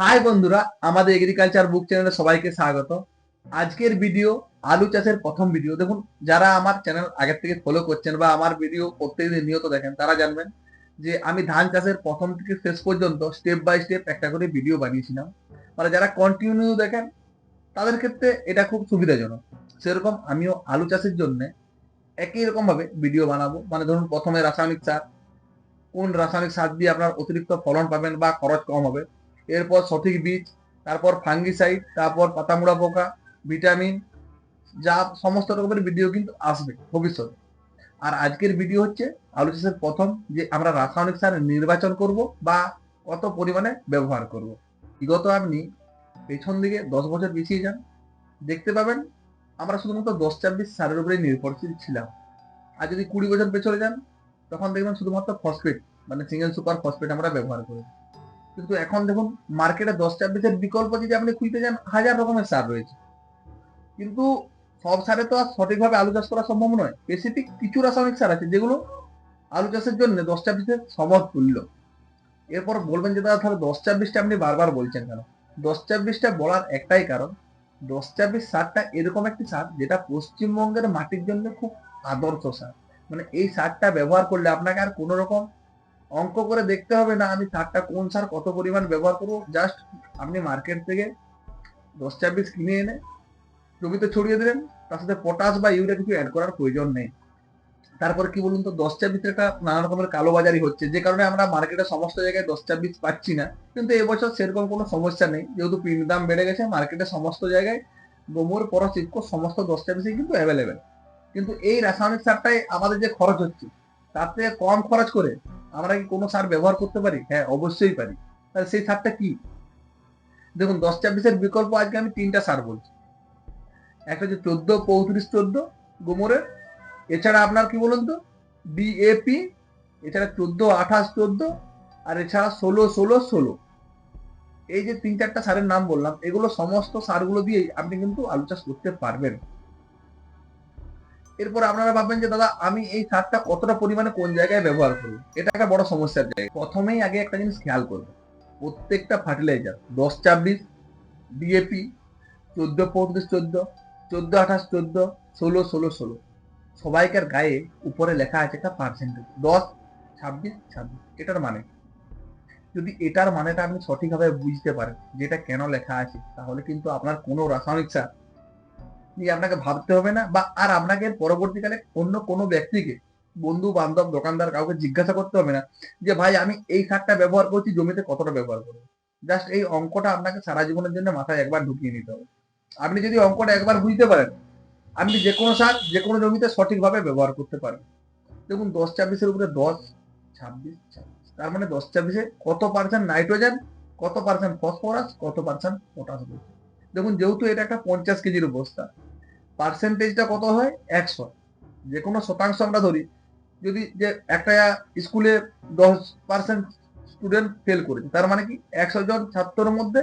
High বন্ধুরা, আমাদের agriculture বুক চ্যানেলে সবাইকে স্বাগত। আজকের ভিডিও আলু চাষের প্রথম ভিডিও দেখুন, যারা আমার চ্যানেল আগের থেকে ফলো করছেন বা আমার ভিডিও প্রত্যেকদিন নিয়ত দেখেন, তারা জানবেন যে আমি ধান চাষের প্রথম থেকে শেষ পর্যন্ত স্টেপ বাই স্টেপ একটা করে ভিডিও বানিয়েছিলাম। মানে যারা কন্টিনিউ দেখেন, তাদের ক্ষেত্রে এটা খুব সুবিধাজনক। সেরকম আমিও আলু চাষের জন্য একই রকম ভাবে ভিডিও বানাবো। মানে ধরুন, প্রথমে রাসায়নিক সার, কোন রাসায়নিক সার দিয়ে আপনার অতিরিক্ত ফলন পাবেন বা খরচ কম হবে এরপর সঠিক বীজ, তারপর ফাঙ্গিসাইড তারপর পাতামুড়া পোকা ভিটামিন যা সমস্ত রকমের ভিডিও কিন্তু আসবে ভবিষ্যতে। আর আজকের ভিডিও হচ্ছে আলু চাষের প্রথম যে আমরা রাসায়নিক সার নির্বাচন করব বা কত পরিমাণে ব্যবহার করব। বিগত আপনি পেছন দিকে দশ বছর পিছিয়ে যান। দেখতে পাবেন আমরা শুধুমাত্র দশ ছাব্বিশ সারের উপরে নির্ভরশীল ছিলাম। আর যদি কুড়ি বছর পেছনে যান, তখন দেখবেন শুধুমাত্র ফসফেট মানে সিঙ্গেল সুপার ফসফেট আমরা ব্যবহার করি কিন্তু এখন দেখুন মার্কেটে দশ ছাব্বিশের বিকল্প যদি আপনি খুঁজতে যান হাজার রকমের সার রয়েছে। কিন্তু সব সারে তো আর সঠিকভাবে আলু চাষ করা সম্ভব নয়। স্পেসিফিক কিছু রাসায়নিক সার আছে যেগুলো আলু চাষের জন্য দশ ছাব্বিশের সমতুল্য এরপর বলবেন যে দাদা তাহলে দশ ছাব্বিশটা আপনি বারবার বলছেন কেন? দশ ছাব্বিশটা বলার একটাই কারণ, দশ ছাব্বিশ সারটা এরকম একটি সার যেটা পশ্চিমবঙ্গের মাটির জন্য খুব আদর্শ সার। মানে এই সারটা ব্যবহার করলে আপনাকে আর কোনো রকম অঙ্ক করে দেখতে হবে না আমি সারটা কোন সার কত পরিমাণ ব্যবহার করব। জাস্ট আপনি মার্কেট থেকে দশ ছাব্বিশ কিনে এনে জমিতে ছড়িয়ে দিলেন, তার সাথে পটাশ বা ইউরিয়া কিছু অ্যাড করার প্রয়োজন নেই। তারপর কি বলুন তো, দশ ছাব্বিশ একটা নানা রকমের কালোবাজারি হচ্ছে, যে কারণে আমরা মার্কেটে সমস্ত জায়গায় দশ ছাব্বিশ পাচ্ছি না। কিন্তু এবছর সেরকম কোনো সমস্যা নেই, যেহেতু পিন দাম বেড়ে গেছে, মার্কেটে সমস্ত জায়গায় গোমর পরশ ইফকো সমস্ত দশ ছাব্বিশই কিন্তু অ্যাভেলেবেল কিন্তু এই রাসায়নিক সারটাই আমাদের যে খরচ হচ্ছে তার থেকে কম খরচ করে আমরা কি কোনো সার ব্যবহার করতে পারি? হ্যাঁ অবশ্যই পারি। তাহলে সেই সারটা কি? দেখুন, দশ ছাব্বিশের বিকল্প আজকে আমি তিনটা সার বলছি। একটা হচ্ছে চোদ্দ, পঁয়ত্রিশ চোদ্দ গোমরের। এছাড়া আপনার কি বলুন তো? ডিএপি এছাড়া চোদ্দ, আঠাশ চোদ্দ, আর এছাড়া ষোলো ষোলো ষোলো। এই যে তিন, চারটা সারের নাম বললাম, এগুলো সমস্ত সারগুলো দিয়েই আপনি কিন্তু আলু চাষ করতে পারবেন। এরপর আপনারা ভাববেন যে, দাদা, আমি এই সারটা কতটা পরিমাণে কোন জায়গায় ব্যবহার করব? এটা একটা বড় সমস্যার জায়গা। প্রথমেই আগে একটা জিনিস খেয়াল করবে প্রত্যেকটা ফার্টিলাইজার দশ ছাব্বিশ ডিএপি চোদ্দ পঁয়ত্রিশ চোদ্দ চোদ্দ আঠাশ চোদ্দ, ষোলো ষোলো ষোলো। সবাইকার গায়ে উপরে লেখা আছে একটা পার্সেন্টেজ দশ, ছাব্বিশ ছাব্বিশ। এটার মানে যদি এটার মানেটা আপনি সঠিকভাবে বুঝতে পারেন যেটা কেন লেখা আছে, তাহলে কিন্তু আপনার কোনো রাসায়নিক সার নিয়ে আপনাকে ভাবতে হবে না বা আর আপনাকে পরবর্তীকালে অন্য কোনো ব্যক্তিকে, বন্ধু, বান্ধব, দোকানদার কাউকে জিজ্ঞাসা করতে হবে না যে, ভাই, আমি এই সারটা ব্যবহার করছি, জমিতে কতটা ব্যবহার করব? জাস্ট এই অঙ্কটা আপনাকে সারা জীবনের জন্য মাথায় একবার ঢুকিয়ে নিতে হবে। আপনি যদি অঙ্কটা একবার বুঝতে পারেন, আপনি যে কোনো সার, যে কোনো জমিতে সঠিকভাবে ব্যবহার করতে পারেন। দেখুন, দশ ছাব্বিশের উপরে দশ, ছাব্বিশ ছাব্বিশ, তার মানে দশ ছাব্বিশে কত পার্সেন্ট নাইট্রোজেন কত পার্সেন্ট ফসফরাস কত পার্সেন্ট পটাশ রয়েছে দেখুন, যেহেতু এটা একটা পঞ্চাশ কেজির বস্তা পার্সেন্টেজটা কত হয়? একশো। যে কোনো শতাংশ আমরা ধরি, যদি যে একটা স্কুলে দশ পার্সেন্ট স্টুডেন্ট ফেল করেছে, তার মানে কি একশো জন ছাত্রর মধ্যে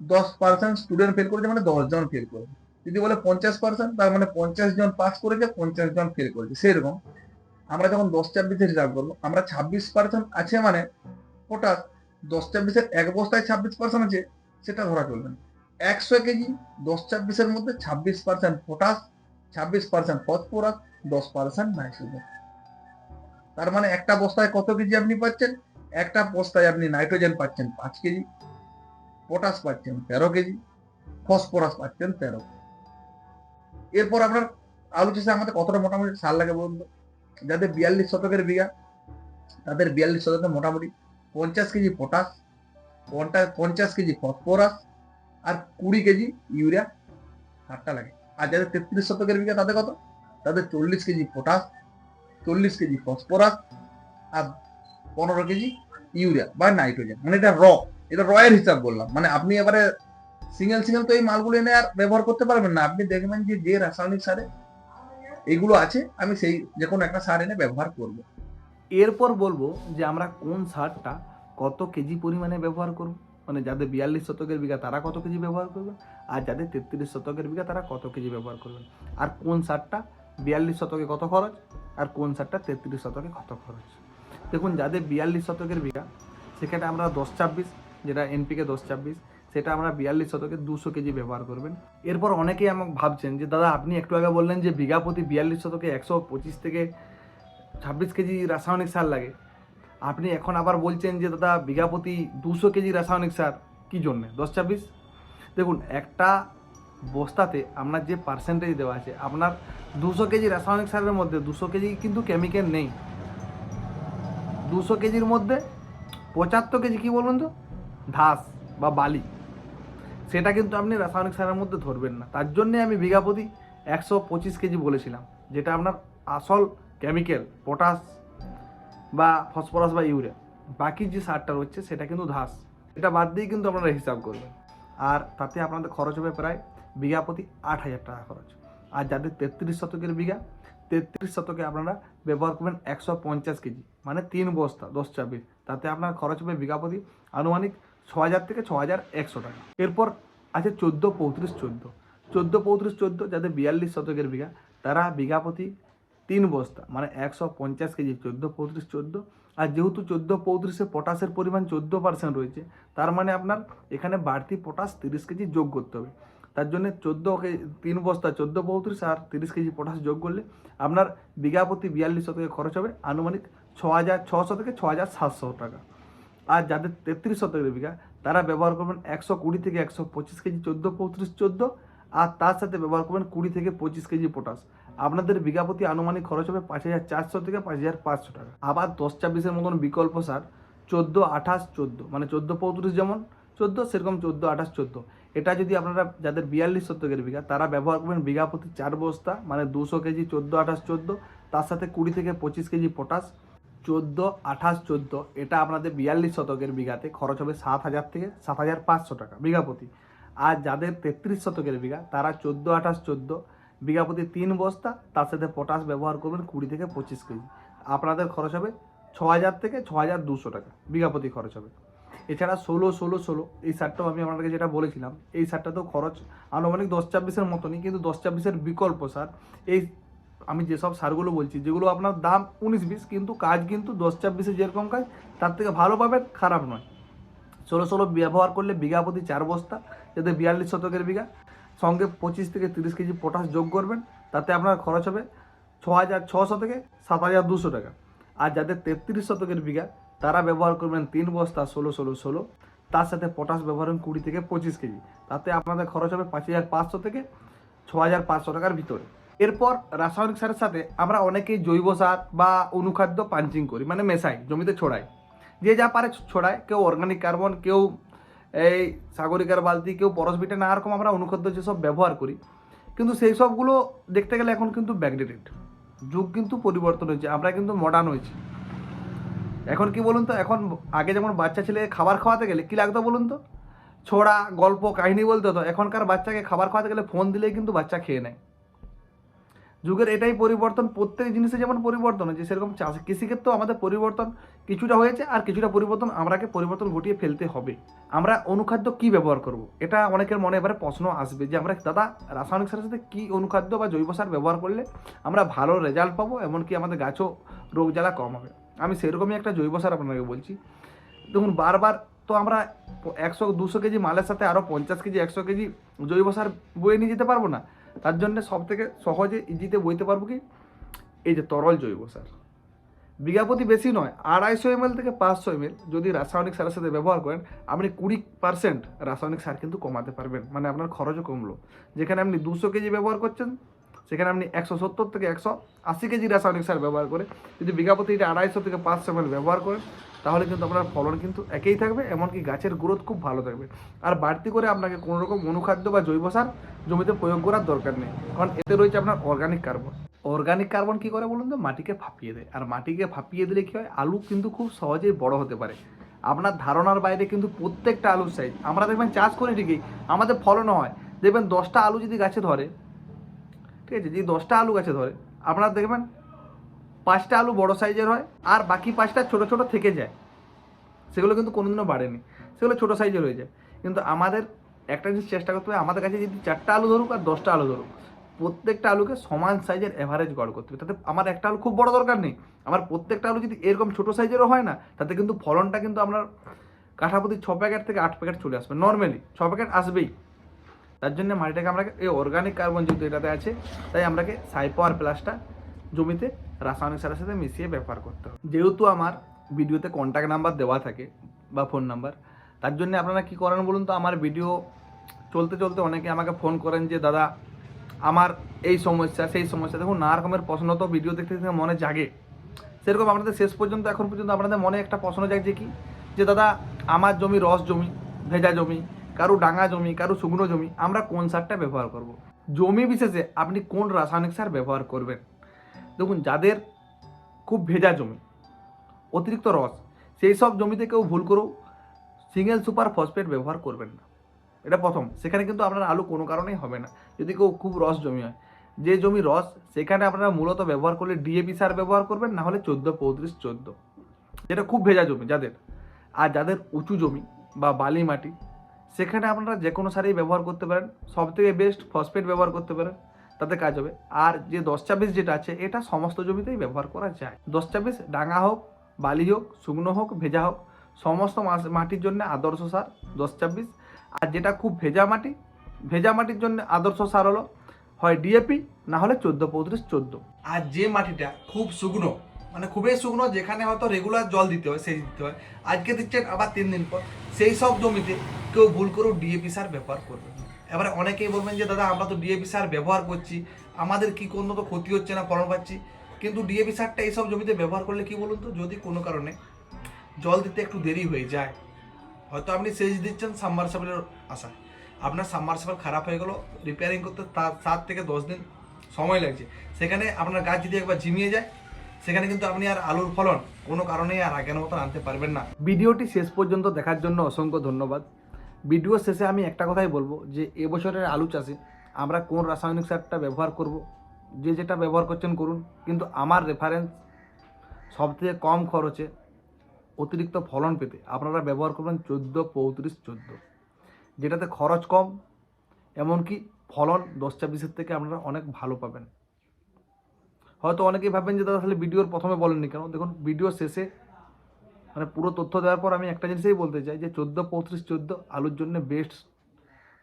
দশ পার্সেন্ট স্টুডেন্ট ফেল করেছে মানে দশ জন ফেল করেছে। যদি বলে পঞ্চাশ পার্সেন্ট তার মানে পঞ্চাশ জন পাস করেছে, পঞ্চাশ জন ফেল করেছে। সেরকম, আমরা যখন দশ ছাব্বিশের হিসাব করব, আমরা ছাব্বিশ পার্সেন্ট আছে মানে ওটা দশ ছাব্বিশের এক বস্তায় ছাব্বিশ পার্সেন্ট আছে, সেটা ধরা চলবে না। একশো কেজি, দশ ছাব্বিশের মধ্যে ছাব্বিশ পার্সেন্ট পটাশ ছাব্বিশ পার্সেন্ট ফসফরাস দশ পার্সেন্ট নাইট্রোজেন তার মানে একটা বস্তায় কত কেজি আপনি পাচ্ছেন? একটা বস্তায় আপনি নাইট্রোজেন পাচ্ছেন পাঁচ কেজি পটাশ পাচ্ছেন তেরো কেজি ফসফরাস পাচ্ছেন তেরো এরপর আপনার আলু চাষে আমাদের কতটা মোটামুটি সার লাগে বলুন যাদের বিয়াল্লিশ শতকের বিঘা, তাদের বিয়াল্লিশ শতকে মোটামুটি পঞ্চাশ কেজি পটাশ পঞ্চাশ কেজি ফসফরাস আর কুড়ি কেজি ইউরিয়া সারটা লাগে। আর যাদের তেত্রিশ শতকের বিঘা, তাদের কত? তাদের চল্লিশ কেজি পটাশ, চল্লিশ কেজি ফসফরাস আর পনেরো কেজি ইউরিয়া বা নাইট্রোজেন। মানে এটা র, এটা রয়ের হিসাব বললাম। মানে আপনি এবারে সিঙ্গেল সিঙ্গেল তো এই মালগুলো এনে আর ব্যবহার করতে পারবেন না। আপনি দেখবেন যে যে রাসায়নিক সারে এগুলো আছে, আমি সেই যে কোনো একটা সার এনে ব্যবহার করব। এরপর বলব যে আমরা কোন সারটা কত কেজি পরিমাণে ব্যবহার করব? মানে যাদের বিয়াল্লিশ শতকের বিঘা তারা কত কেজি ব্যবহার করবেন আর যাদের তেত্রিশ শতকের বিঘা তারা কত কেজি ব্যবহার করবেন আর কোন সারটা বিয়াল্লিশ শতকে কত খরচ? আর কোন সারটা তেত্রিশ শতকে কত খরচ? দেখুন, যাদের বিয়াল্লিশ শতকের বিঘা, সেখানে আমরা দশ ছাব্বিশ, যেটা এনপিকে দশ ছাব্বিশ, সেটা আমরা বিয়াল্লিশ শতকে দুশো কেজি ব্যবহার করবেন। এরপর অনেকেই আমাকে ভাবছেন যে, দাদা, আপনি একটু আগে বললেন যে, বিঘা প্রতি বিয়াল্লিশ শতকে একশো পঁচিশ থেকে ছাব্বিশ কেজি রাসায়নিক সার লাগে। আপনি এখন আবার বলছেন যে, দাদা, বিঘা প্রতি দুশো কেজি রাসায়নিক সার, কী জন্যে? দশ ছাব্বিশ? দেখুন, একটা বস্তাতে আপনার যে পার্সেন্টেজ দেওয়া আছে, আপনার দুশো কেজি রাসায়নিক সারের মধ্যে দুশো কেজি কিন্তু কেমিক্যাল নেই। দুশো কেজির মধ্যে পঁচাত্তর কেজি কী বলুন তো? ধাস বা বালি। সেটা কিন্তু আপনি রাসায়নিক সারের মধ্যে ধরবেন না। তার জন্যে আমি বিঘা প্রতি একশো পঁচিশ কেজি বলেছিলাম, যেটা আপনার আসল কেমিক্যাল পটাশ বা ফসফরাস বা ইউরিয়া। বাকি যে সারটা রয়েছে, সেটা কিন্তু ধাস। এটা বাদ দিয়ে কিন্তু আপনারা হিসাব করবেন। আর তাতে আপনাদের খরচ হবে প্রায় বিঘা প্রতি আট হাজার টাকা খরচ। আর যাদের তেত্রিশ শতকের বিঘা, তেত্রিশ শতকে আপনারা ব্যবহার করবেন একশো পঞ্চাশ কেজি মানে তিন বস্তা, দশ ছাব্বিশ তাতে আপনার খরচ হবে বিঘা প্রতি আনুমানিক ছ হাজার থেকে ছ হাজার একশো টাকা। এরপর আছে চোদ্দ পঁয়ত্রিশ চোদ্দ। চোদ্দ পঁয়ত্রিশ চোদ্দ, যাদের বিয়াল্লিশ শতকের বিঘা, তারা বিঘা প্রতি তিন বস্তা মানে একশো পঞ্চাশ কেজি, চোদ্দ পঁয়ত্রিশ, চোদ্দ। আর যেহেতু চোদ্দ পঁয়ত্রিশে পটাশের পরিমাণ চোদ্দ পার্সেন্ট রয়েছে, তার মানে আপনার এখানে বাড়তি পটাশ তিরিশ কেজি যোগ করতে হবে। তার জন্য চোদ্দ কেজি তিন বস্তা, চোদ্দ পঁয়ত্রিশ আর তিরিশ কেজি পটাশ যোগ করলে আপনার বিঘা প্রতি বিয়াল্লিশ শতকে খরচ হবে আনুমানিক ছ হাজার ছশো থেকে ছ হাজার সাতশো টাকা। আর যাদের তেত্রিশ শতকের বিঘা, তারা ব্যবহার করবেন একশো কুড়ি থেকে একশো পঁচিশ কেজি, চোদ্দ পঁয়ত্রিশ, চোদ্দ। আর তার সাথে ব্যবহার করবেন কুড়ি থেকে পঁচিশ কেজি পটাশ। আপনাদের বিঘা প্রতি আনুমানিক খরচ হবে পাঁচ হাজার চারশো থেকে পাঁচ হাজার পাঁচশো টাকা। আবার দশ ছাব্বিশের মতন বিকল্প সার, চোদ্দ, আঠাশ, চোদ্দ মানে চোদ্দ পঁয়ত্রিশ যেমন, চোদ্দ সেরকম চোদ্দ, আঠাশ, চোদ্দ। এটা যদি আপনারা যাদের বিয়াল্লিশ শতকের বিঘা, তারা ব্যবহার করবেন বিঘা প্রতি চার বস্তা মানে দুশো কেজি চোদ্দ, আঠাশ, চোদ্দ, তার সাথে কুড়ি থেকে পঁচিশ কেজি পটাশ, চোদ্দ, আঠাশ, চোদ্দ, এটা আপনাদের বিয়াল্লিশ শতকের বিঘাতে খরচ হবে সাত হাজার থেকে সাত হাজার পাঁচশো টাকা বিঘা প্রতি। আর যাদের তেত্রিশ শতকের বিঘা, তারা চোদ্দ, আঠাশ, চোদ্দ বিঘা প্রতি তিন বস্তা, তার সাথে পটাশ ব্যবহার করবেন কুড়ি থেকে পঁচিশ কেজি। আপনাদের খরচ হবে ছ হাজার থেকে ছ হাজার দুশো টাকা বিঘা প্রতি খরচ হবে। এছাড়া ষোলো ষোলো ষোলো, এই সারটাও আমি আপনাকে যেটা বলেছিলাম, এই সারটাতেও খরচ আনুমানিক দশ ছাব্বিশের মতনই, কিন্তু দশ ছাব্বিশের বিকল্প সার, এই আমি যেসব সারগুলো বলছি, যেগুলো আপনার দাম উনিশ, বিশ, কিন্তু কাজ কিন্তু দশ ছাব্বিশে যেরকম কাজ, তার থেকে ভালো পাবেন, খারাপ নয়। ষোলো ষোলো ব্যবহার করলে বিঘা প্রতি চার বস্তা, যাতে বিয়াল্লিশ শতকের বিঘা। সঙ্গে পঁচিশ থেকে তিরিশ কেজি পটাশ যোগ করবেন, তাতে আপনার খরচ হবে ছ হাজার ছশো থেকে সাত হাজার দুশো টাকা। আর যাদের তেত্রিশ শতকের বিঘা, তারা ব্যবহার করবেন তিন বস্তা ষোলো ষোলো ষোলো, তার সাথে পটাশ ব্যবহার করবেন কুড়ি থেকে পঁচিশ কেজি। তাতে আপনাদের খরচ হবে পাঁচ হাজার পাঁচশো থেকে ছ হাজার পাঁচশো টাকার ভিতরে। এরপর রাসায়নিক সারের সাথে আমরা অনেকেই জৈব সার বা অনুখাদ্য পাঞ্চিং করি মানে মেশাই, জমিতে ছড়াই। যে যা পারে ছড়ায়, কেউ অর্গানিক কার্বন কেউ এই সাগরিকার বালতি কেউ পরশবিটে নানা রকম আমরা অনুখাদ্য যেসব ব্যবহার করি। কিন্তু সেই সবগুলো দেখতে গেলে এখন কিন্তু ব্যাকডেটেড যুগ কিন্তু পরিবর্তন হয়েছে, আমরা কিন্তু মডার্ন হয়েছি। এখন কি বলুন তো, এখন আগে যেমন বাচ্চা ছেলে খাবার খাওয়াতে গেলে কী লাগতো বলুন তো? ছোড়া, গল্প, কাহিনী বলতে হতো। এখনকার বাচ্চাকে খাবার খাওয়াতে গেলে ফোন দিলেই কিন্তু বাচ্চা খেয়ে নেয়। যুগের এটাই পরিবর্তন, প্রত্যেক জিনিসে যেমন পরিবর্তন হয়েছে, সেরকম চাষ কৃষিক্ষেত্রেও আমাদের পরিবর্তন কিছুটা হয়েছে আর কিছুটা পরিবর্তন আমরাকে পরিবর্তন ঘটিয়ে ফেলতে হবে। আমরা অনুখাদ্য কি ব্যবহার করব? এটা অনেকের মনে এবারে প্রশ্ন আসবে যে আমরা দাদা, রাসায়নিক সারের সাথে কী অনুখাদ্য বা জৈব সার ব্যবহার করলে আমরা ভালো রেজাল্ট পাবো? এমনকি আমাদের গাছও রোগ জ্বালা কম হবে। আমি সেরকমই একটা জৈব সার আপনাকে বলছি। দেখুন, বারবার তো আমরা একশো, দুশো কেজি মালের সাথে আরও পঞ্চাশ কেজি, একশো কেজি জৈব সার বয়ে নিয়ে যেতে পারব না। তার জন্য সব থেকে সহজে ইজিতে বইতে পারব কি? এই যে তরল জৈব সার। বিঘা প্রতি বেশি নয়, আড়াইশো এমএল থেকে পাঁচশো এমএল যদি রাসায়নিক সারের সাথে ব্যবহার করেন, আপনি কুড়ি পার্সেন্ট রাসায়নিক সার কিন্তু কমাতে পারবেন মানে আপনার খরচও কমলো। যেখানে আপনি দুশো কেজি ব্যবহার করছেন, সেখানে আপনি একশো সত্তর থেকে একশো আশি কেজি রাসায়নিক সার ব্যবহার করে, যদি বিঘা প্রতি এটা আড়াইশো থেকে পাঁচশো এমএল ব্যবহার করেন তাহলে কিন্তু আপনার ফলন কিন্তু একই থাকবে, এমনকি গাছের গ্রোথ খুব ভালো থাকবে। আর বাড়তি করে আপনাকে কোনো রকম অনুখাদ্য বা জৈব সার জমিতে প্রয়োগ করার দরকার নেই, কারণ এতে রয়েছে আপনার অর্গানিক কার্বন অর্গানিক কার্বন কী করে বলুন তো? মাটিকে ফাঁপিয়ে দেয়। আর মাটিকে ফাঁপিয়ে দিলে কী হয়? আলু কিন্তু খুব সহজেই বড় হতে পারে। আপনার ধারণার বাইরে কিন্তু প্রত্যেকটা আলুর সাইজ আমরা দেখবেন চাষ করি ঠিকই, আমাদের ফলন হয়। দেখবেন দশটা আলু যদি গাছে ধরে, ঠিক আছে? যদি দশটা আলু গাছে ধরে, আপনারা দেখবেন পাঁচটা আলু বড় সাইজের হয় আর বাকি পাঁচটা ছোট ছোট থেকে যায়। সেগুলো কিন্তু কোনোদিনও বাড়েনি। সেগুলো ছোট সাইজের হয়ে যায়। কিন্তু আমাদের একটা জিনিস চেষ্টা করতে হবে, আমাদের কাছে যদি চারটা আলু ধরুক আর দশটা আলু ধরুক, প্রত্যেকটা আলুকে সমান সাইজের অ্যাভারেজ গড় করতে হবে। তাতে আমার একটা আলু খুব বড় দরকার নেই। আমার প্রত্যেকটা আলু যদি এরকম ছোট সাইজেরও হয় না, তাতে কিন্তু ফলনটা কিন্তু আপনার কাঠাপতি ছ প্যাকেট থেকে আট প্যাকেট চলে আসবে। নর্মালি ছ প্যাকেট আসবেই। তার জন্য মাটিটাকে আমরা এই অর্গানিক কার্বন যেহেতু এটাতে আছে, তাই আমরাকে সাইপাওয়ার প্লাসটা জমিতে রাসায়নিক সারের সাথে মিশিয়ে ব্যবহার করতে হবে। যেহেতু আমার ভিডিওতে কন্ট্যাক্ট নাম্বার দেওয়া থাকে বা ফোন নাম্বার তার জন্য আপনারা কি করেন বলুন তো, আমার ভিডিও চলতে চলতে অনেকে আমাকে ফোন করেন যে, দাদা, আমার এই সমস্যা, সেই সমস্যা। দেখুন, নানা রকমের প্রশ্ন তো ভিডিও দেখতে দেখতে মনে জাগে। সেরকম আপনাদের শেষ পর্যন্ত, এখন পর্যন্ত আপনাদের মনে একটা প্রশ্ন জাগছে কি? যে, দাদা, আমার জমি রস জমি, ভেজা জমি, কারও ডাঙা জমি, কারও শুকনো জমি, আমরা কোন সারটা ব্যবহার করব। জমি বিশেষে আপনি কোন রাসায়নিক সার ব্যবহার করবেন? দেখুন, যাদের খুব ভেজা জমি, অতিরিক্ত রস, সেই সব জমিতে কেউ ভুল করেও সিঙ্গেল সুপার ফসফেট ব্যবহার করবেন না। এটা প্রথম। সেখানে কিন্তু আপনার আলু কোনো কারণেই হবে না। যদি কেউ খুব রস জমি হয়, যে জমি রস, সেখানে আপনারা মূলত ব্যবহার করলে ডিএপি সার ব্যবহার করবেন, না হলে চোদ্দ, পঁয়ত্রিশ, চোদ্দ। যেটা খুব ভেজা জমি, যাদের। আর যাদের উঁচু জমি বা বালি মাটি, সেখানে আপনারা যে কোনো সারই ব্যবহার করতে পারেন। সব থেকে বেস্ট ফসফেট ব্যবহার করতে পারেন। তাতে কাজ হবে। আর যে দশ ছাব্বিশ যেটা আছে, এটা সমস্ত জমিতেই ব্যবহার করা যায়। দশ ছাব্বিশ ডাঙা হোক, বালি হোক, শুকনো হোক, ভেজা হোক, সমস্ত মাটির জন্য আদর্শ সার দশ ছাব্বিশ। আর যেটা খুব ভেজা মাটি, ভেজা মাটির জন্য আদর্শ সার হলো, হয় ডিএপি না হলে চোদ্দ পঁয়ত্রিশ চোদ্দ। আর যে মাটিটা খুব শুকনো মানে খুবই শুকনো, যেখানে হয়তো রেগুলার জল দিতে হয় সেই দিতে হয়, আজকে দিচ্ছেন আবার তিন দিন পর, সেই সব জমিতে কেউ ভুল করেও ডিএপি সার ব্যবহার করবে। এবারে অনেকেই বলবেন যে, দাদা, আমরা তো ডিএপি সার ব্যবহার করছি। আমাদের কি কোনো তো ক্ষতি হচ্ছে না, ফলন পাচ্ছি। কিন্তু ডিএপি সারটা এইসব জমিতে ব্যবহার করলে কি বলুন তো? যদি কোনো কারণে জল দিতে একটু দেরি হয়ে যায়, হয়তো আপনি সেচ দিচ্ছেন সাবমার্সেবলের আশায়। আপনার সাবমার্সেবল খারাপ হয়ে গেলো রিপেয়ারিং করতে তার সাত থেকে দশ দিন সময় লাগছে। সেখানে আপনার গাছ যদি একবার ঝিমিয়ে যায়, সেখানে কিন্তু আপনি আর আলুর ফলন কোনো কারণেই আর আগের মতন আনতে পারবেন না। ভিডিওটি শেষ পর্যন্ত দেখার জন্য অসংখ্য ধন্যবাদ। ভিডিও শেষে আমি একটা কথাই বলব যে এবছরের আলু চাষে আমরা কোন রাসায়নিক সারটা ব্যবহার করব? যে যেটা ব্যবহার করছেন করুন। কিন্তু আমার রেফারেন্স সবথেকে কম খরচে অতিরিক্ত ফলন পেতে আপনারা ব্যবহার করবেন চোদ্দ, পঁয়ত্রিশ, চোদ্দ। যেটাতে খরচ কম, এমনকি ফলন দশ ছাব্বিশের থেকে আপনারা অনেক ভালো পাবেন। হয়তো অনেকেই ভাববেন যে, দাদা তাহলে ভিডিওর প্রথমে বলেননি কেন? দেখুন ভিডিও শেষে মানে পুরো তথ্য দেওয়ার পর আমি একটা জিনিসই বলতে চাই যে চোদ্দ, পঁয়ত্রিশ, চোদ্দ আলুর জন্য বেস্ট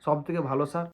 সব থেকে ভালো সার